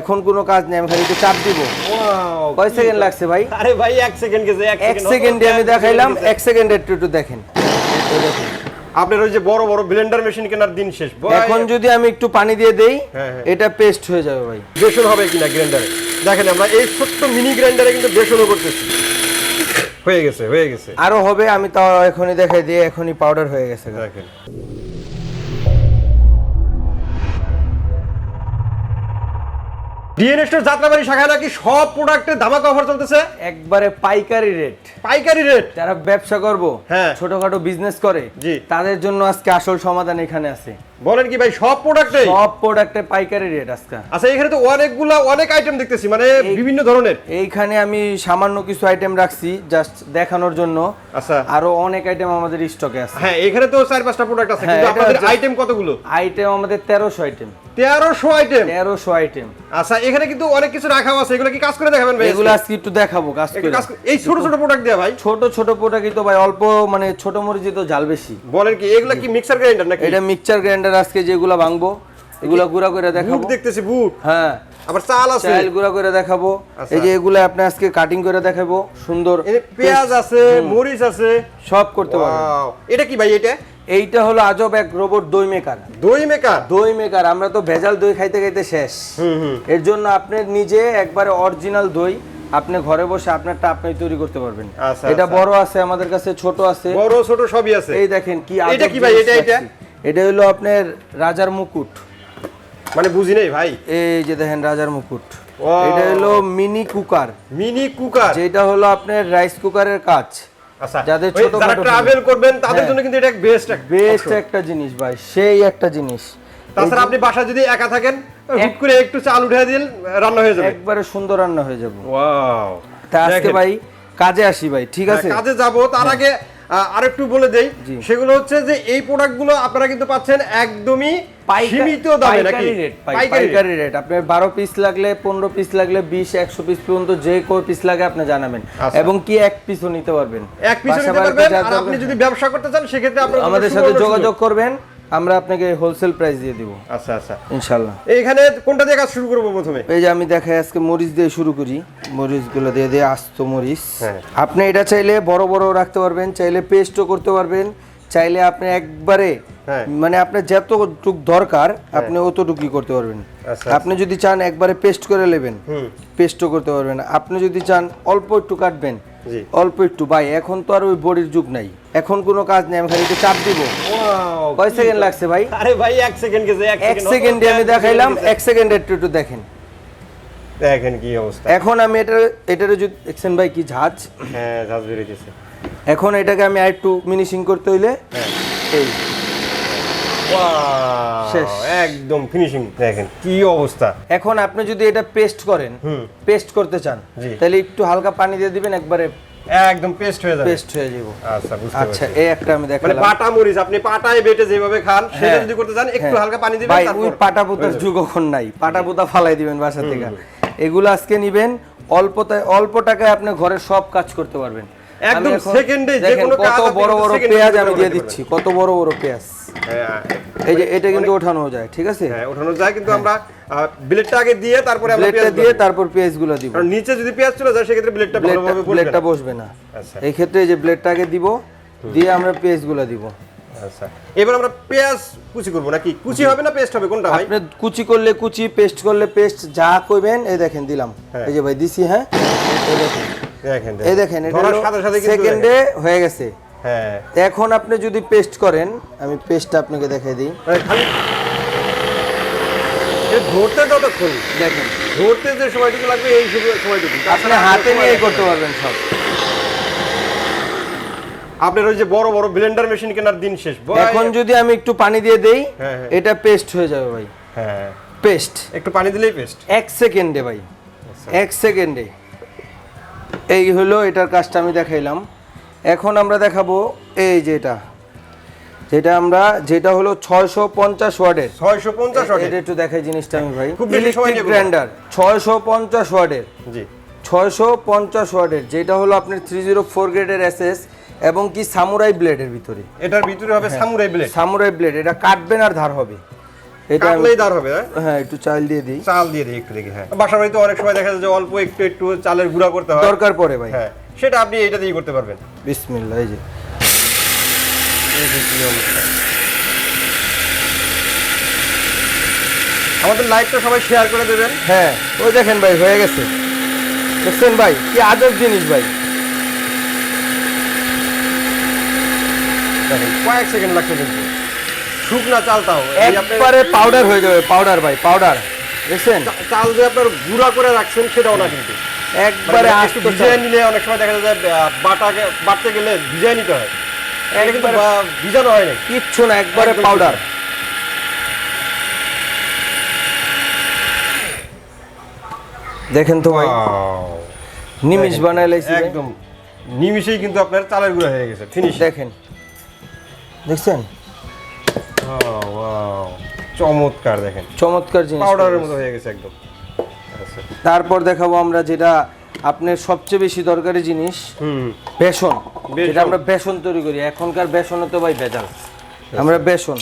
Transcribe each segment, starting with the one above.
এখন কোনো কাজ নেই আমি খালি একটু চাপ দিব। কয় সেকেন্ড লাগছে ভাই? আরে ভাই এক সেকেন্ড গেছে এক সেকেন্ডে আমি দেখাইলাম এক সেকেন্ডে একটু একটু দেখেন। দেখেন। আপনার ওই যে বড় বড় ব্লেন্ডার মেশিন কেনার দিন শেষ। এখন যদি আমি একটু পানি দিয়ে দেই হ্যাঁ, হ্যাঁ। এটা পেস্ট হয়ে যাবে ভাই। বেসন হবে কিনা গ্রাইন্ডারে দেখেন আমরা এই ছোট্ট মিনি গ্রাইন্ডারে কিন্তু বেসনও করতেছি। হয়ে গেছে হয়ে গেছে। আরও হবে আমি তাও এখনই দেখাই দিয়ে এখনই পাউডার হয়ে গেছে। দেখেন। ডিএনএ স্টোর যাত্রাবাড়ি শাখায় নাকি সব প্রোডাক্টের ধামাকা অফার চলতেছে একবারে পাইকারি রেট পাইকারি রেট যারা ব্যবসা করব হ্যাঁ। ছোটখাটো বিজনেস করে জি। তাদের জন্য আজকে আসল সমাধান এখানে আছে বলেন কি ভাই সব প্রোডাক্টে সব প্রোডাক্টে পাইকারি রেট আজকে। আচ্ছা এখানে তো অনেকগুলা অনেক আইটেম দেখতেছি মানে বিভিন্ন ধরনের। এইখানে আমি সামান্য কিছু আইটেম রাখছি জাস্ট দেখানোর জন্য। আচ্ছা। আরও অনেক আইটেম আমাদের স্টকে আছে। হ্যাঁ এখানে তো চার পাঁচটা প্রোডাক্ট আছে হ্যাঁ, কিন্তু আপনাদের আইটেম কতগুলো? আইটেম আমাদের তেরোশো আইটেম তেরোশো আইটেম তেরোশো আইটেম আচ্ছা এখানে কিন্তু অনেক কিছু রাখা আছে এগুলো কি কাজ করে দেখাবেন ভাই? এগুলো আজকে একটু দেখাবো কাজ করে। এই ছোট ছোট প্রোডাক্ট দেয়া ভাই। ছোট ছোট প্রোডাক্ট তো ভাই অল্প মানে ছোট মরিচে তো জাল বেশি। বলেন কি এগুলো কি মিক্সার গ্রাইন্ডার নাকি? এটা মিক্সার গ্রাইন্ডার আজকে যেগুলো ভাঙবো এগুলো গুঁড়া করে দেখাবো। দেখতেছি বুট। হ্যাঁ। আবার চাল আছে। চাল গুঁড়া করে দেখাবো। আচ্ছা। এই যে এগুলো আপনি আজকে কাটিং করে দেখাবো সুন্দর পেঁয়াজ আছে মরিচ আছে। সব করতে পারবেন। এটা কি ভাই এটা? এইটা হলো আজব এক রোবট দই মেকার দই মেকার দই মেকার আমরা তো ভেজাল দই খাইতে খাইতে শেষ। এর জন্য আপনি নিজে একবারে অরিজিনাল দই আপনি ঘরে বসে আপনারটা আপনি তৈরি করতে পারবেন। আচ্ছা, এটা আচ্ছা। বড় আছে আমাদের কাছে ছোট আছে। বড় ছোট সবই আছে। এই দেখেন কি এটা কি ভাই? এটা- এটা? এটা হলো আপনার রাজার মুকুট। মানে বুঝি নেই ভাই? এই যে দেখেন রাজার মুকুট। এটা হলো মিনি কুকার মিনি কুকার যেটা হলো আপনার রাইস কুকারের কাজ। আচ্ছা। যাদের ছোটখাটো যারা ট্রাভেল করবেন তাদের হ্যাঁ। জন্য কিন্তু এটা বেস্ট বেস্ট একটা জিনিস ভাই সেই একটা জিনিস। তাছাড়া আপনি বাসা যদি একা থাকেন হুট করে একটু চাল উঠে দিন রান্না হয়ে যাবে। একবারে সুন্দর রান্না হয়ে যাবে। ওয়াও তা আজকে ভাই কাজে আসি ভাই ঠিক আছে? হ্যাঁ, কাজে যাব। তার আগে আহ, আরেকটু বলে দেই সেগুলো হচ্ছে যে এই প্রোডাক্টগুলো আপনারা কিন্তু পাচ্ছেন একদমই সীমিত দামে নাকি? পাইকারি রেট আপনি বারো পিস লাগলে পনেরো পিস লাগলে বিশ একশো পিস পর্যন্ত যে কয় পিস লাগে আপনি জানাবেন। আচ্ছা। এবং কি এক পিসও নিতে পারবেন? এক পিসও নিতে পারবেন আর আপনি যদি ব্যবসা করতে চান সেক্ষেত্রে আপনারা আমাদের সাথে যোগাযোগ করবেন। আমরা আপনাকে হোলসেল প্রাইস দিয়ে দিব। আচ্ছা আচ্ছা। ইনশাল্লাহ এইখানে কোনটা দিয়ে কাজ শুরু করব প্রথমে? এই যে আমি দেখাই আজকে মরিচ দিয়ে শুরু করি। মরিচগুলো দিয়ে দিয়ে আস্ত মরিচ। হ্যাঁ। আপনি এটা চাইলে বড় বড় রাখতে পারবেন চাইলে পেস্টও করতে পারবেন চাইলে আপনি একবারে হ্যাঁ। মানে আপনার যতটুক দরকার আপনি অতটুকুই করতে পারবেন। আচ্ছা, আপনি যদি চান একবারে পেস্ট করে নেবেন পেস্টও করতে পারবেন। আপনি যদি চান অল্প একটু কাটবেন অল্প একটু ভাই এখন তো আর ওই বডির যুগ নাই। এখন কোনো কাজ নেই আমি খালি একটু চাপ দিব। কয় সেকেন্ড লাগছে ভাই? আরে ভাই এক সেকেন্ড গেছে এক সেকেন্ডে আমি দেখাইলাম। এক সেকেন্ডে একটু একটু দেখেন। দেখেন কি অবস্থা। এখন আমি এটা এটারে যদি দেখছেন ভাই কি ঝাঁজ? হ্যাঁ ঝাঁজ বেরিয়েছে এখন এটাকে আমি আর একটু মিনিশিং করতে হইলে হ্যাঁ। এই শেষ। একদম ফিনিশিং দেখেন। কি অবস্থা? এখন আপনি যদি এটা পেস্ট করেন পেস্ট করতে চান তাহলে একটু হালকা পানি দিয়ে দিবেন একবারে একদম পেস্ট হয়ে যাবে। পেস্ট হয়ে যাব। আচ্ছা বুঝতে আচ্ছা এই একটা আমি মানে পাটা মরিচ আপনি পাটায় বেটে যেভাবে খান সেটা হ্যাঁ, যদি করতে চান একটু হ্যাঁ। হালকা পানি দিবেন ভাই ওই পাটা পোতার যুগ এখন নাই। পাটা পোতা ফালাই দিবেন বাসা থেকে। এগুলো আজকে নিবেন অল্পতায় অল্প টাকায় আপনি ঘরের সব কাজ করতে পারবেন। একদম সেকেন্ডে যে কোনো কাজ কত বড় বড় পেঁয়াজ আমি দিয়ে দিচ্ছি কত বড় বড় পেঁয়াজ। এই যে এটা কিন্তু ওঠানো যায় ঠিক আছে? হ্যাঁ ওঠানো যায় কিন্তু আমরা ব্লেডটা আগে দিয়ে তারপরে আমরা ব্লেডটা দিয়ে তারপর পেঁয়াজগুলো দিব। কারণ নিচে যদি পেঁয়াজ চলে যায় সেক্ষেত্রে ব্লেডটা ব্লেডটা ভালোভাবে ব্লেডটা বসবে না। আচ্ছা। এই ক্ষেত্রে এই যে ব্লেডটাকে দিব দিয়ে আমরা পেঁয়াজগুলো দিব। আচ্ছা। এবার আমরা পেঁয়াজ কুচি করব নাকি? কুচি হবে না পেস্ট হবে? কোনটা ভাই? আপনি কুচি করলে কুচি পেস্ট করলে পেস্ট যা কইবেন এই দেখেন দিলাম। হ্যাঁ। এই যে ভাই দিছি হ্যাঁ? এই দেখেন এই দেখেন। এটা সেকেন্ডে হয়ে গেছে। হ্যাঁ। এখন আপনি যদি পেস্ট করেন আমি পেস্টটা আপনাকে দেখাই দিই। খালি ধরতে যতক্ষণ দেখেন। ধরতে যে সময়টুকু লাগবে এই সময়টুকু। আপনি হাতে নিয়ে করতে পারবেন সব। আপনার ওই যে বড় বড় ব্লেন্ডার মেশিন কেনার দিন শেষ। এখন যদি আমি একটু পানি দিয়ে দেই হ্যাঁ, হ্যাঁ। এটা পেস্ট হয়ে যাবে ভাই। হ্যাঁ। পেস্ট একটু পানি দিলেই পেস্ট এক সেকেন্ডে ভাই। এক সেকেন্ডে। এই হলো এটার কাজটা আমি দেখাইলাম। এখন আমরা দেখাবো এই যেটা যেটা আমরা যেটা হলো ছয়শো পঞ্চাশ ওয়ার্ডের। ছয়শো পঞ্চাশ এটা একটু দেখাই জিনিসটা আমি ভাই। ইলেকট্রিক। গ্রাইন্ডার ছয়শো পঞ্চাশ ওয়ার্ডের। জি। ছয়শো পঞ্চাশ ওয়ার্ডের যেটা হলো আপনার থ্রি জিরো ফোর গ্রেডের এসএস এবং কি সামুরাই ব্লেডের ভিতরে। এটার ভিতরে হবে সামুরাই ব্লেড সামুরাই ব্লেড এটা কাটবেন আর ধার হবে। এটা কাটলেই দাঁড় হবে হ্যাঁ? হ্যাঁ একটু চাল দিয়ে দিই। চাল দিয়ে দিই একটু দেখি হ্যাঁ। বাসা বাড়িতে অনেক সময় দেখা যায় যে অল্প একটু একটু চালের গুঁড়া করতে হয়। দরকার পড়ে ভাই। হ্যাঁ। সেটা আপনি এটা দিয়ে করতে পারবেন। বিসমিল্লাহ এই যে। আমাদের লাইভটা সবাই শেয়ার করে দেবেন। হ্যাঁ ওই দেখেন ভাই হয়ে গেছে। দেখছেন ভাই কি আজব জিনিস ভাই। দেখেন কয়েক সেকেন্ড লাগছে কিন্তু। শুকনা চালটাও এই আপনার একবারে পাউডার হয়ে যাবে পাউডার ভাই পাউডার দেখছেন? চাল যে আপনার গুঁড়া করে রাখছেন সেটাও না কিন্তু। একবারে মানে আস্ত একটু নিলে অনেক সময় দেখা যায় বাটাকে বাটতে গেলে ভিজিয়ে নিতে হয়। এটা কিন্তু ভিজানো হয় না কিচ্ছু না একবারে পাউডার দেখেন তো ভাই। নিমিষ বানাই লাইছি একদম। নিমিশেই কিন্তু আপনার চালের গুঁড়া হয়ে গেছে। ফিনিশ দেখেন। দেখছেন? চমৎকার দেখেন। চমৎকার জিনিস। পাউডারের মতো হয়ে গেছে একদম। তারপর দেখাবো আমরা যেটা আপনার সবচেয়ে বেশি দরকারি জিনিস বেসন। যেটা আমরা বেসন তৈরি করি। এখনকার বেসনে তো ভাই ভেজাল। আমরা বেসন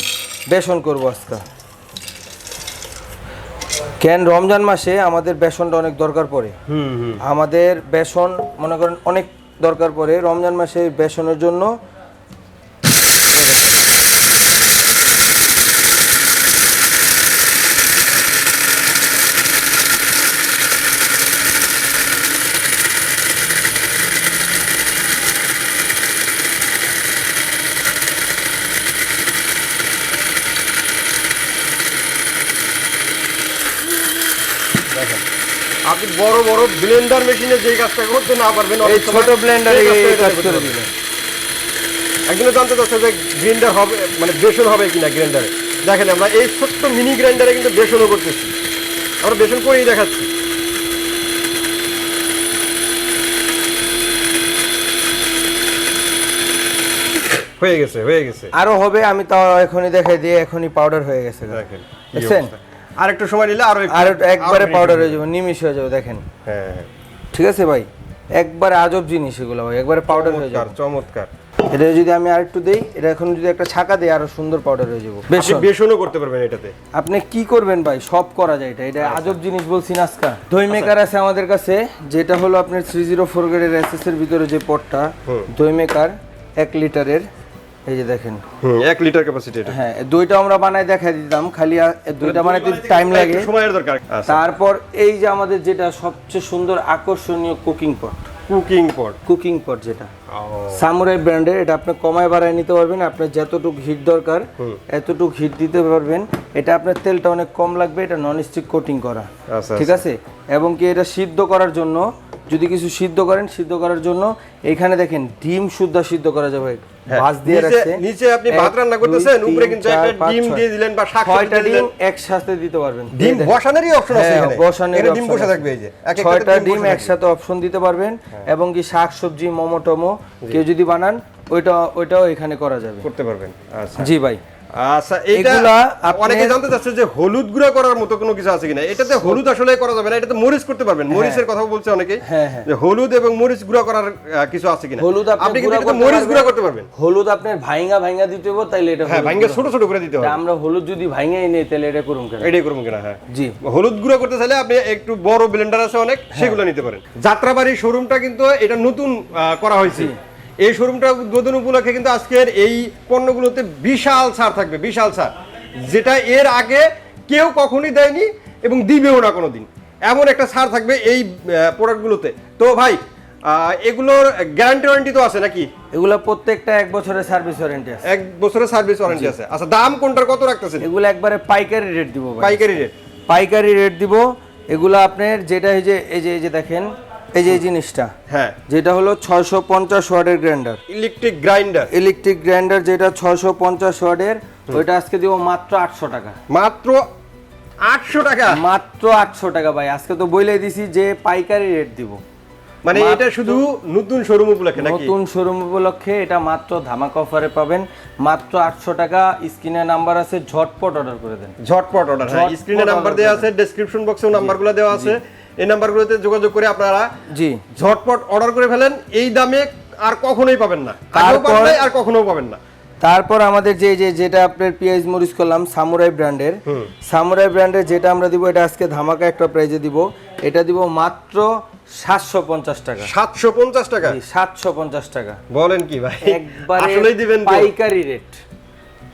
বেসন করব আজকে। কেন রমজান মাসে আমাদের বেসনটা অনেক দরকার পড়ে। আমাদের বেসন মনে করেন অনেক দরকার পড়ে রমজান মাসে বেসনের জন্য দেখেন আপনি বড় বড় ব্লেন্ডার মেশিনে যেই কাজটা করতে না পারবেন এই ছোট ব্লেন্ডারে এই কাজ করে পারবেন। দিলেন একজনে জানতে চাচ্ছে যে গ্রাইন্ডার হবে মানে বেসন হবে কিনা গ্রাইন্ডারে দেখেন আমরা এই ছোট্ট মিনি গ্রাইন্ডারে কিন্তু বেসনও করতেছি। আমরা বেসন করেই দেখাচ্ছি। হয়ে গেছে হয়ে গেছে। আরও হবে আমি তাও এখনই দেখাই দিয়ে এখনই পাউডার হয়ে গেছে। দেখেন দেখছেন? আর একটু সময় নিলে আরও আর একবারে পাউডার হয়ে যাবে। নিমিশ হয়ে যাবে দেখেন। হ্যাঁ হ্যাঁ। ঠিক আছে ভাই? একবারে আজব জিনিস এগুলো ভাই একবারে পাউডার হয়ে যাবে। চমৎকার। এটা যদি আমি আর একটু দেই এটা এখন যদি একটা ছাকা দেই আরও সুন্দর পাউডার হয়ে যাব। আপনি বেসন বেসনও করতে পারবেন এটাতে। আপনি কি করবেন ভাই? সব করা যায় এটা। এটা আজব জিনিস বলছি নাস্কা দই মেকার আছে আমাদের কাছে যেটা হলো আপনার থ্রি জিরো ফোর গ্রেডের এসএস এর ভিতরে যে পটটা দই মেকার এক লিটারের এই যে দেখেন। হুম এক লিটার ক্যাপাসিটি এটা। হ্যাঁ দইটা আমরা বানাই দেখাই দিতাম খালি দইটা বানাইতে টাইম লাগে। সময়ের দরকার। আচ্ছা। তারপর এই যে আমাদের যেটা সবচেয়ে সুন্দর আকর্ষণীয় cooking pot cooking pot cooking pot যেটা। সামুরাই ব্র্যান্ডের এটা আপনি কমায় বাড়ায় নিতে পারবেন আপনার যতটুকু হিট দরকার এতটুকু হিট দিতে পারবেন। এটা আপনার তেলটা অনেক কম লাগবে এটা নন স্টিক কোটিং করা। আচ্ছা ঠিক আছে? এবং কি এটা সিদ্ধ করার জন্য যদি কিছু সিদ্ধ করেন সিদ্ধ করার জন্য এখানে দেখেন ডিম শুদ্ধ সিদ্ধ করা যাবে। ভাজ দিয়ে হ্যাঁ, রাখছে। নিচে আপনি ভাত রান্না করতেছেন, উপরে কিন্তু একটা ডিম দিয়ে দিলেন বা শাক ছয়টা ডিম একসাথে দিতে পারবেন। ডিম বসানোরই অপশন আছে হ্যাঁ, এখানে। বসানোর ডিম বসে থাকবে এই যে। ছয়টা ডিম। একসাথে অপশন দিতে পারবেন এবং কি শাক সবজি মোমো টমো কেউ যদি বানান ওইটা ওইটাও এখানে করা যাবে। করতে পারবেন। আচ্ছা। জি ভাই। আচ্ছা এইটা এগুলা অনেকে জানতে চাচ্ছে যে হলুদ গুঁড়া করার মতো কোনো কিছু আছে কিনা। এটাতে হলুদ আসলে করা যাবে না এটাতে মরিচ করতে পারবেন। মরিচের কথা বলছে অনেকে হ্যাঁ, হ্যাঁ। যে হলুদ এবং মরিচ গুঁড়া করার কিছু আছে কিনা। হলুদ আপনি কিন্তু এটাতে মরিচ গুঁড়া করতে পারবেন। হলুদ আপনার ভাইঙ্গা ভাইঙ্গা দিতে হবে তাইলে এটা হ্যাঁ গুঁড়ো ছোট ছোট করে দিতে হবে। আমরা হলুদ যদি ভাইঙ্গাই নেই তাহলে এটা করুন কেন? এটাই করব কিনা হ্যাঁ। জি। হলুদ গুঁড়া করতে চাইলে আপনি একটু বড় ব্লেন্ডার আছে অনেক হ্যাঁ। সেগুলো নিতে পারেন। যাত্রাবাড়ির শোরুমটা কিন্তু এটা নতুন করা হয়েছে। এই শোরুমটা উদ্বোধন উপলক্ষে কিন্তু আজকের এই পণ্যগুলোতে বিশাল ছাড় থাকবে বিশাল ছাড়। যেটা এর আগে কেউ কখনই দেয়নি এবং দিবেও না কোনো দিন এমন একটা ছাড় থাকবে এই প্রোডাক্টগুলোতে তো ভাই এগুলোর গ্যারান্টি ওয়ারেন্টি তো আছে নাকি? এগুলো প্রত্যেকটা এক বছরের সার্ভিস ওয়ারেন্টি আছে। এক বছরের সার্ভিস ওয়ারেন্টি আছে। আচ্ছা দাম কোনটার কত রাখতেছেন? এগুলো একবারে পাইকারি রেট দিব পাইকারি রেট পাইকারি রেট দিব। এগুলো আপনার যেটা এই যে এই যে এই যে দেখেন এই যে এই জিনিসটা হ্যাঁ। যেটা হলো ছয়শো পঞ্চাশ grinder. Electric grinder. Electric grinder যেটা ছয়শো পঞ্চাশ ওইটা আজকে দিব মাত্র আটশো টাকা। মাত্র আটশো টাকা? মাত্র আটশো টাকা ভাই আজকে তো বলেই দিছি যে পাইকারি রেট দিব। মানে এটা শুধু নতুন শোরুম উপলক্ষে নাকি? নতুন শোরুম উপলক্ষে এটা মাত্র ধামাকা অফারে পাবেন। মাত্র আটশো টাকা স্ক্রিনে নাম্বার আছে ঝটপট অর্ডার করে দেন। ঝটপট অর্ডার হ্যাঁ স্ক্রিনে নাম্বার দেওয়া। আছে ডেসক্রিপশন বক্সেও নাম্বারগুলো দেওয়া আছে। এই নাম্বারগুলোতে যোগাযোগ করে আপনারা জি। ঝটপট অর্ডার করে ফেলেন। এই দামে আর কখনোই পাবেন না। পাবেন আর কখনোও পাবেন না। তারপর আমাদের যে যে যেটা আপনার পিএইচ মরিচ করলাম সামুরাই ব্র্যান্ডের। সামুরাই ব্র্যান্ডের যেটা আমরা দিব এটা আজকে ধামাকা একটা প্রাইজে দিব। এটা দিব মাত্র সাতশো পঞ্চাশ টাকা। সাতশো পঞ্চাশ টাকা? সাতশো পঞ্চাশ টাকা। বলেন কি ভাই? একবারে আসলেই দিবেন পাইকারি রেট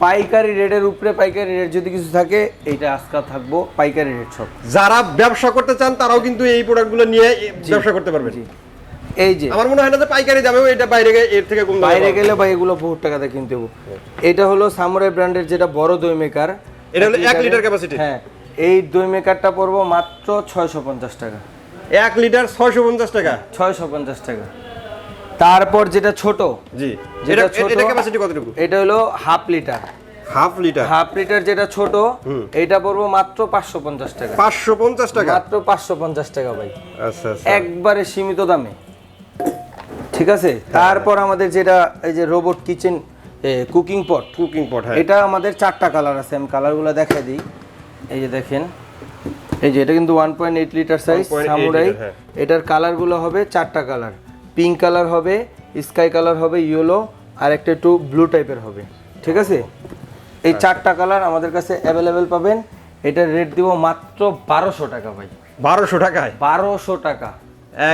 পাইকারি রেটের উপরে পাইকারি রেট যদি কিছু থাকে এইটা আজকাল থাকব পাইকারি রেট সব। যারা ব্যবসা করতে চান তারাও কিন্তু এই প্রোডাক্টগুলো নিয়ে ব্যবসা করতে পারবেন। জি। এই যে। আমার মনে হয় না যে পাইকারি দামেও এটা বাইরে এর থেকে কম বাইরে গেলে ভাই এগুলো বহুত টাকাতে কিনতে হবে। এটা হলো সামুরাই ব্র্যান্ডের যেটা বড় দই মেকার এটা হলো এক লিটার ক্যাপাসিটি হ্যাঁ এই দই মেকারটা পড়ব মাত্র ছয়শো পঞ্চাশ টাকা। এক লিটার ছয়শো পঞ্চাশ টাকা। ছয়শো পঞ্চাশ টাকা। তারপর যেটা ছোট জি। যেটা ছোট এটা ক্যাপাসিটি কতটুকু? এটা হলো half litre. Half litre? Half litre যেটা ছোট এটা পড়ব মাত্র পাঁচশো পঞ্চাশ টাকা। পাঁচশো পঞ্চাশ টাকা? মাত্র পাঁচশো পঞ্চাশ টাকা ভাই। আচ্ছা আচ্ছা। একবারে সীমিত দামে। ঠিক আছে? তারপর আমাদের যেটা এই যে robot kitchen cooking pot cooking pot হ্যাঁ। এটা আমাদের চারটা কালার আছে আমি কালারগুলো দেখাই দিই। এই যে দেখেন এই যে এটা কিন্তু one point eight litre size 1.8 Samurai. হ্যাঁ। এটার কালারগুলো হবে চারটা কালার পিঙ্ক কালার হবে স্কাই কালার হবে ইয়েলো আর একটা একটু ব্লু টাইপের হবে। ঠিক আছে? এই। চারটা কালার আমাদের কাছে অ্যাভেলেবেল পাবেন। এটার রেট দিব মাত্র বারোশো টাকা ভাই। বারোশো টাকায়? বারোশো টাকা।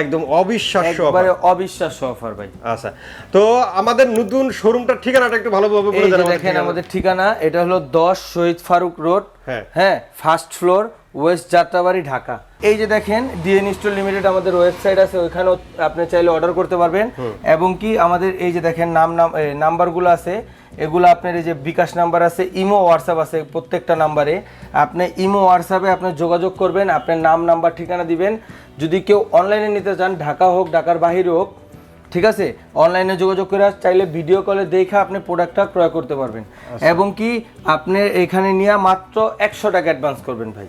একদম অবিশ্বাস্য একবারে অবিশ্বাস্য অফার ভাই। আচ্ছা তো আমাদের নতুন শোরুমটার ঠিকানাটা একটু ভালোভাবে বলে দেন দেখেন আমাদের ঠিকানা এটা হলো দশ শহীদ ফারুক রোড। হ্যাঁ। হ্যাঁ first floor west Jatrabari Dhaka. এই যে দেখেন ডিএন স্টোর লিমিটেড আমাদের ওয়েবসাইট আছে ওইখানেও আপনি চাইলে অর্ডার করতে পারবেন। এবং কি আমাদের এই যে দেখেন নাম নাম নাম্বারগুলো আছে এগুলো আপনার এই যে বিকাশ নাম্বার আছে ইমো হোয়াটসঅ্যাপ আছে প্রত্যেকটা নাম্বারে। আপনি ইমো হোয়াটসঅ্যাপে আপনি যোগাযোগ করবেন আপনার নাম নাম্বার ঠিকানা দিবেন। যদি কেউ অনলাইনে নিতে চান ঢাকা হোক ঢাকার বাহিরে হোক ঠিক আছে? অনলাইনে যোগাযোগ করে চাইলে ভিডিও কলে দেখে আপনি প্রোডাক্টটা ক্রয় করতে পারবেন। এবং কি আপনি এখানে নিয়ে মাত্র একশো টাকা অ্যাডভান্স করবেন ভাই।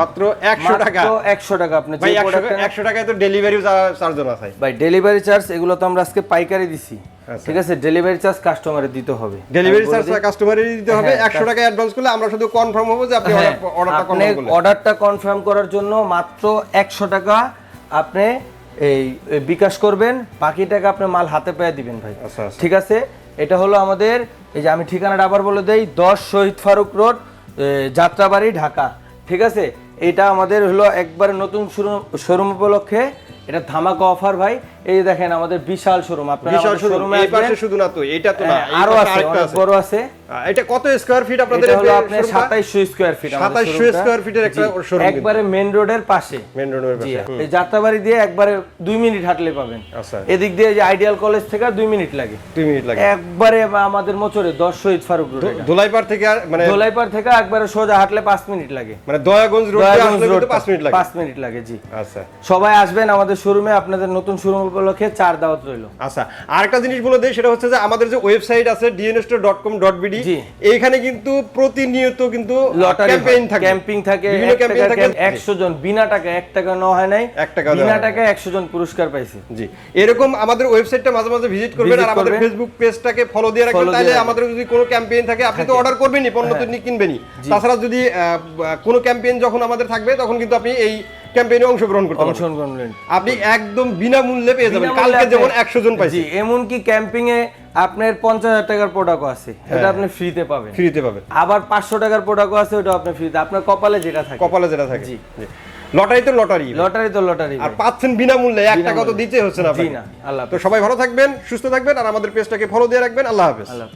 মাত্র 100 টাকা? মাত্র একশো টাকা আপনি ভাই যে একশো প্রোডাক্টটা একশো টাকায় তো ডেলিভারি চার্জ আছে ভাই ডেলিভারি চার্জ এগুলো তো আমরা আজকে পাইকারি দিছি আচ্ছা। ঠিক আছে ডেলিভারি চার্জ কাস্টমারে দিতে হবে ডেলিভারি চার্জ দিই। দিতে হবে একশো টাকা অ্যাডভান্স করলে আমরা শুধু কনফার্ম হব যে আপনি অর্ডারটা কনফার্ম করলেন অর্ডারটা কনফার্ম করার জন্য মাত্র একশো টাকা আপনি এই বিকাশ করবেন বাকি টাকা আপনি মাল হাতে পেয়ে দিবেন ভাই আচ্ছা, আচ্ছা। ঠিক আছে এটা হলো আমাদের এই যে আমি ঠিকানাটা আবার বলে দেই দশ শহীদ ফারুক রোড যাত্রাবাড়ি ঢাকা ঠিক আছে? এটা আমাদের হলো একবার নতুন শোরুম উপলক্ষে এটা ধামাকা অফার ভাই। এই যে দেখেন আমাদের বিশাল শোরুম আপনারা বিশাল শোরুম এই পাশে শুধু না তো এটা তো না হ্যাঁ, আরও আছে বড় আছে। এটা কত স্কয়ার ফিট আপনাদের এটা হলো আপনার showroom টা? সাতাইশশো স্কোয়ার ফিট 2700 square feet এর একটা কিন্তু। একবারে মেন রোডের পাশে। মেন রোডের পাশে এই যাত্রাবাড়ি দিয়ে একবারে দুই মিনিট হাঁটলে পাবেন। আচ্ছা। এদিক দিয়ে যে আইডিয়াল কলেজ থেকে দুই মিনিট লাগে। দুই মিনিট লাগে। একবারে আমাদের মোচরে দশ শহীদ ফারুক রোড এটা। দোলাইপাড় থেকে মানে দোলাইপাড় থেকে একবারে সোজা হাঁটলে পাঁচ মিনিট লাগে। মানে দয়াগঞ্জ রোড দিয়ে কিন্তু রোডটা, মিনিট লাগে। পাঁচ মিনিট লাগে জি। আচ্ছা। সবাই আসবেন আমাদের শোরুমে আপনাদের নতুন শোরুম উপলক্ষে চার দাওয়াত রইল। আচ্ছা আরেকটা জিনিস বলে দেই সেটা হচ্ছে যে আমাদের যে ওয়েবসাইট আছে dnstore.com.bd জি। এইখানে কিন্তু প্রতিনিয়ত কিন্তু লটারি ক্যাম্পেইন থাকে। ক্যাম্পিং থাকে বিভিন্ন ক্যাম্পেইন থাকে। ক্যাম্প- একশো জন বিনা টাকা এক টাকা নেওয়া হয় নাই এক টাকাও দেওয়া বিনা হয়। টাকায় একশো জন পুরস্কার পাইছে। জি। এরকম আমাদের ওয়েবসাইটটা মাঝে মাঝে ভিজিট করবেন আর আমাদের ফেসবুক পেজটাকে ফলো দিয়ে রাখবেন তাহলে আমাদের যদি কোনো ক্যাম্পেইন থাকে আপনি তো অর্ডার করবেনই পণ্য তো নি- কিনবেনই। তাছাড়া যদি কোনো ক্যাম্পেইন যখন আমাদের থাকবে তখন কিন্তু আপনি এই ক্যাম্পেইনে অংশগ্রহণ করতে অংশগ্রহণ আপনি একদম বিনামূল্যে পেয়ে যাবেন। কালকে যেমন একশো জন পাইছি। এমনকি ক্যাম্পিং এ আপনার পঞ্চাশ হাজার টাকার প্রোডাক্ট আছে। হ্যাঁ। এটা আপনি ফ্রিতে পাবেন। ফ্রিতে পাবেন। আবার পাঁচশো টাকার প্রোডাক্ট আছে ওটা আপনি ফ্রিতে আপনার কপালে যেটা থাকে। কপালে যেটা থাকে। জি। লটারি তো লটারি। লটারি তো লটারি। আর পাচ্ছেন বিনামূল্যে এক টাকা তো দিতে হচ্ছে না না আল্লাহ তো সবাই ভালো থাকবেন সুস্থ থাকবেন আর আমাদের পেজটাকে ফলো দিয়ে রাখবেন। আল্লাহ হাফেজ। আল্লাহ